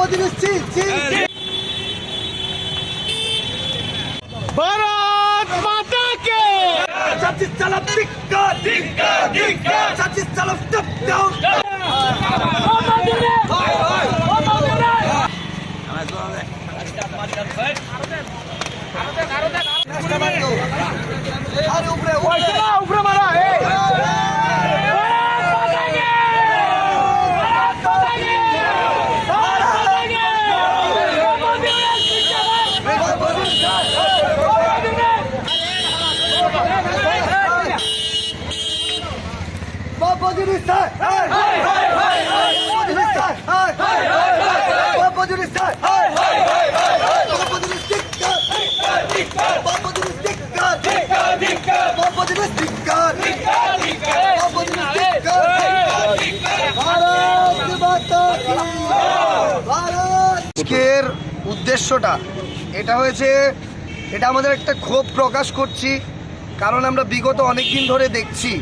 মোদির চি চি ভারত মাতা কে চাচিস চালা টিক্কা টিক্কা টিক্কা চাচিস চালা স্টেপ ডাউন আরে উপরে উপরে। উপরে মারা আজকের উদ্দেশ্যটা এটা হয়েছে এটা আমাদের একটা ক্ষোভ প্রকাশ করছি। কারণ আমরা বিগত অনেক দিন ধরে দেখছি,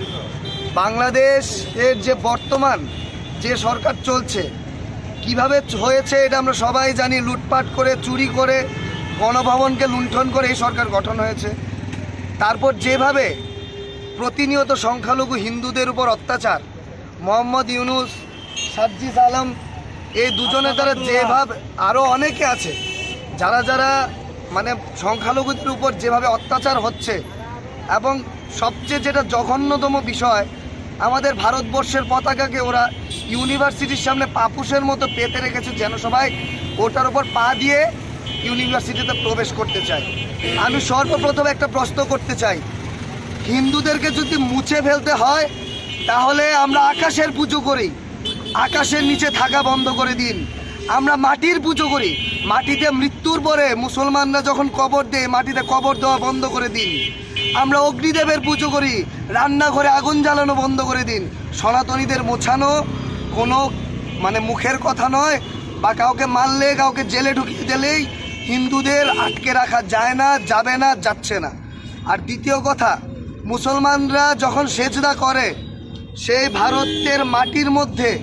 বাংলাদেশের যে বর্তমান, যে সরকার চলছে, কীভাবে হয়েছে এটা আমরা সবাই জানি, লুটপাট করে, চুরি করে, গণভবনকে লুণ্ঠন করে এই সরকার গঠন হয়েছে। তারপর যেভাবে প্রতিনিয়ত সংখ্যালঘু হিন্দুদের উপর অত্যাচার, মোহাম্মদ ইউনুস সাজ্জিস আলম, এই দুজনের দ্বারা যেভাবে আরও অনেকে আছে, যারা যারা মানে সংখ্যালঘুদের উপর যেভাবে অত্যাচার হচ্ছে এবং সবচেয়ে যেটা জঘন্যতম বিষয়, আমাদের ভারতবর্ষের পতাকাকে ওরা ইউনিভার্সিটির সামনে পাপুসের মতো পেতে রেখেছে যেন সবাই ওটার ওপর পা দিয়ে ইউনিভার্সিটিতে প্রবেশ করতে চায়। আমি সর্বপ্রথম একটা প্রশ্ন করতে চাই। হিন্দুদেরকে যদি মুছে ফেলতে হয়, তাহলে আমরা আকাশের পুজো করি। আকাশের নিচে থাকা বন্ধ করে দিন। আমরা মাটির পুজো করি। মাটিতে মৃত্যুর পরে মুসলমানরা যখন কবর দেয়, মাটিতে কবর দেওয়া বন্ধ করে দিন। আমরা অগ্নিদেবের পুজো করি। রান্নাঘরে আগুন জ্বালানো বন্ধ করে দিন। সনাতনীদের মোছানো কোনো মানে মুখের কথা নয়। বা কাউকে মারলে, কাউকে জেলে ঢুকিয়ে দিলেই হিন্দুদের আটকে রাখা যায় না, যাবে না, যাচ্ছে না। আর দ্বিতীয় কথা, মুসলমানরা যখন সেজদা করে, সেই ভারতের মাটির মধ্যে,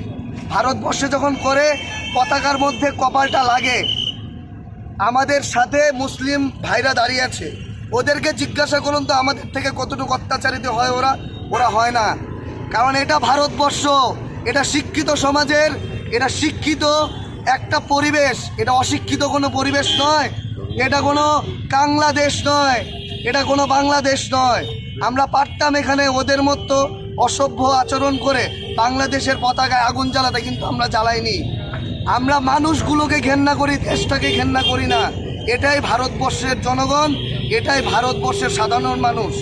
ভারতবর্ষে যখন করে, পতাকার মধ্যে কপালটা লাগে। আমাদের সাথে মুসলিম ভাইরা দাঁড়িয়ে আছে। ওদেরকে জিজ্ঞাসা করুন তো আমাদের থেকে কতটুকু অত্যাচারিত হয় ওরা। ওরা হয় না। কারণ এটা ভারতবর্ষ, এটা শিক্ষিত সমাজের, এটা শিক্ষিত একটা পরিবেশ। এটা অশিক্ষিত কোনো পরিবেশ নয়। এটা কোনো কাংলাদেশ নয়। এটা কোনো বাংলাদেশ নয়। আমরা পারতাম এখানে ওদের মতো অসভ্য আচরণ করে বাংলাদেশের পতাকায় আগুন জ্বালাতে, কিন্তু আমরা জ্বালাইনি। আমরা মানুষগুলোকে ঘেন্না করি, দেশটাকে ঘেন্না করি না। এটাই ভারতবর্ষের জনগণ। এটাই ভারতবর্ষের সাধারণ মানুষ।